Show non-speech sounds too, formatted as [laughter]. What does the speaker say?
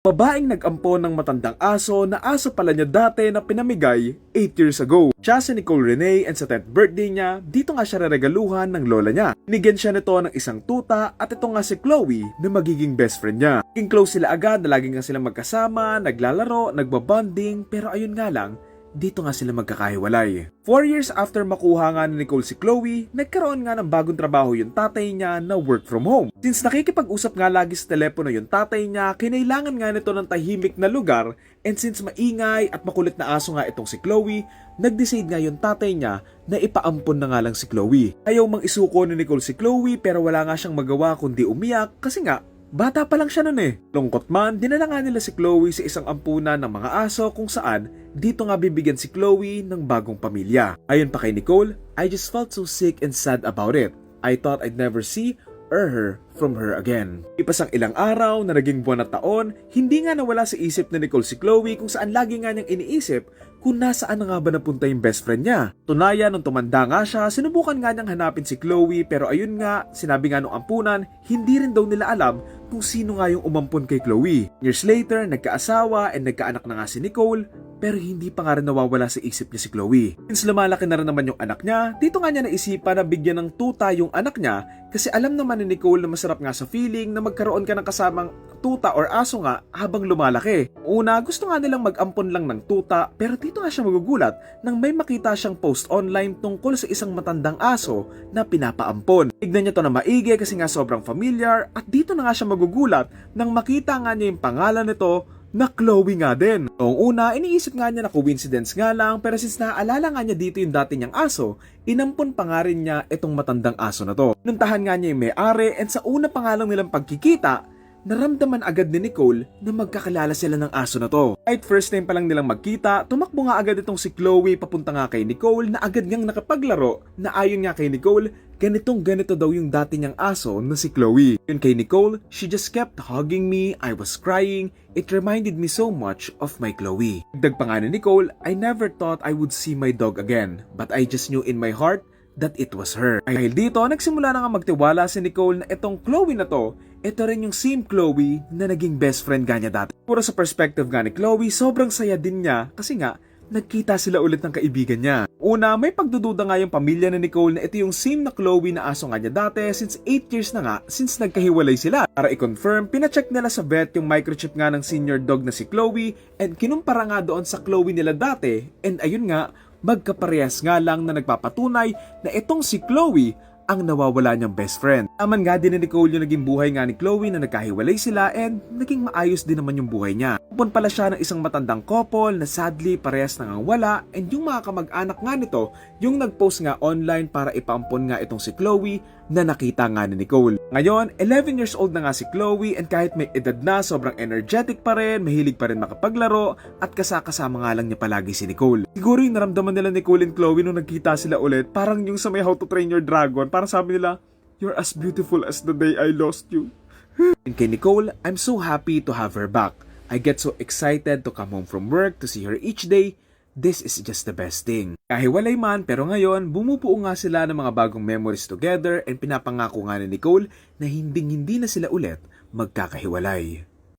Babaeng nag-ampon ng matandang aso na aso pala niya dati na pinamigay 8 years ago. Siya si Nicole Renee and sa 10th birthday niya, dito nga siya reregaluhan ng lola niya. Nigyan siya nito ng isang tuta at ito nga si Chloe na magiging best friend niya. Naging close sila agad na lagi nga silang magkasama, naglalaro, nagbabonding pero ayun nga lang, dito nga sila magkakahiwalay. Four years after makuha nga ni Nicole si Chloe, nagkaroon nga ng bagong trabaho yung tatay niya na work from home. Since nakikipag-usap nga lagi sa telepono yung tatay niya, kinailangan nga nito ng tahimik na lugar and since maingay at makulit na aso nga itong si Chloe, nag-decide nga yung tatay niya na ipaampon na nga lang si Chloe. Ayaw mang isuko ni Nicole si Chloe pero wala nga siyang magawa kundi umiyak kasi nga Bata pa lang siya nun eh. Lungkot man, dinala nga nila si Chloe sa isang ampunan ng mga aso kung saan dito nga bibigyan si Chloe ng bagong pamilya. Ayon pa kay Nicole, I just felt so sick and sad about it. I thought I'd never see or her from her again. Ipas ang ilang araw na naging buwan at taon, hindi nga nawala sa isip ni Nicole si Chloe kung saan lagi nga niyang iniisip kung nasaan na nga ba napunta yung best friend niya. Tunayan, nung tumanda nga siya, sinubukan nga niyang hanapin si Chloe pero ayun nga, sinabi nga nung ampunan, hindi rin daw nila alam kung sino nga yung umampon kay Chloe. Years later, nagkaasawa and nagkaanak na nga si Nicole, pero hindi pa nga rin nawawala sa isip niya si Chloe. Since lumalaki na rin naman yung anak niya, dito nga niya naisipan na bigyan ng tuta yung anak niya kasi alam naman ni Nicole na masarap nga sa feeling na magkaroon ka ng kasamang tuta or aso nga habang lumalaki. Una, gusto nga nilang mag-ampon lang ng tuta pero dito nga siya magugulat nang may makita siyang post online tungkol sa isang matandang aso na pinapaampon. Tignan niya to na maigi kasi nga sobrang familiar at dito na nga siya magugulat nang makita nga niya yung pangalan nito na Chloe nga din. Noong una, iniisip nga niya na coincidence nga lang pero since naaalala nga niya dito yung dati niyang aso, inampon pa nga rin niya itong matandang aso na to. Nuntahan nga niya yung may-ari and sa una pa nga lang nilang pagkikita, naramdaman agad ni Nicole na magkakilala sila ng aso na to. Kahit first time pa lang nilang magkita, tumakbo nga agad itong si Chloe papunta nga kay Nicole na agad ngang nakapaglaro na ayon nga kay Nicole, ganitong ganito daw yung dati niyang aso na si Chloe. Yun kay Nicole, she just kept hugging me, I was crying, it reminded me so much of my Chloe. Dagdag pa nga ni Nicole, I never thought I would see my dog again, but I just knew in my heart that it was her. Dahil dito, nagsimula na nga magtiwala si Nicole na itong Chloe na to, ito rin yung same Chloe na naging best friend nga niya dati. Puro sa perspective nga ni Chloe, sobrang saya din niya kasi nga, nagkita sila ulit ng kaibigan niya. Una, may pagdududa nga yung pamilya ni Nicole na ito yung same na Chloe na aso nga niya dati since 8 years na nga since nagkahiwalay sila. Para i-confirm, pinacheck nila sa vet yung microchip nga ng senior dog na si Chloe and kinumpara nga doon sa Chloe nila dati and ayun nga, magkaparehas nga lang na nagpapatunay na itong si Chloe ang nawawala niyang best friend. Aman nga din ni Nicole yung naging buhay nga ni Chloe na nagkahiwalay sila and naging maayos din naman yung buhay niya. Upon pala siya ng isang matandang couple na sadly parehas nang wala and yung mga kamag-anak nga nito yung nagpost nga online para ipaampon nga itong si Chloe na nakita nga ni Nicole. Ngayon, 11 years old na nga si Chloe and kahit may edad na, sobrang energetic pa rin, mahilig pa rin makapaglaro at kasakasama nga lang niya palagi si Nicole. Siguro yung naramdaman nila Nicole and Chloe nung nagkita sila ulit, parang yung sa may How to Train Your Dragon, parang sabi nila, You're as beautiful as the day I lost you. And [laughs] kay Nicole, I'm so happy to have her back. I get so excited to come home from work to see her each day. This is just the best thing. Kahiwalay man pero ngayon, bumubuo nga sila ng mga bagong memories together and pinapangako nga ni Nicole na hinding hindi na sila ulit magkakahiwalay.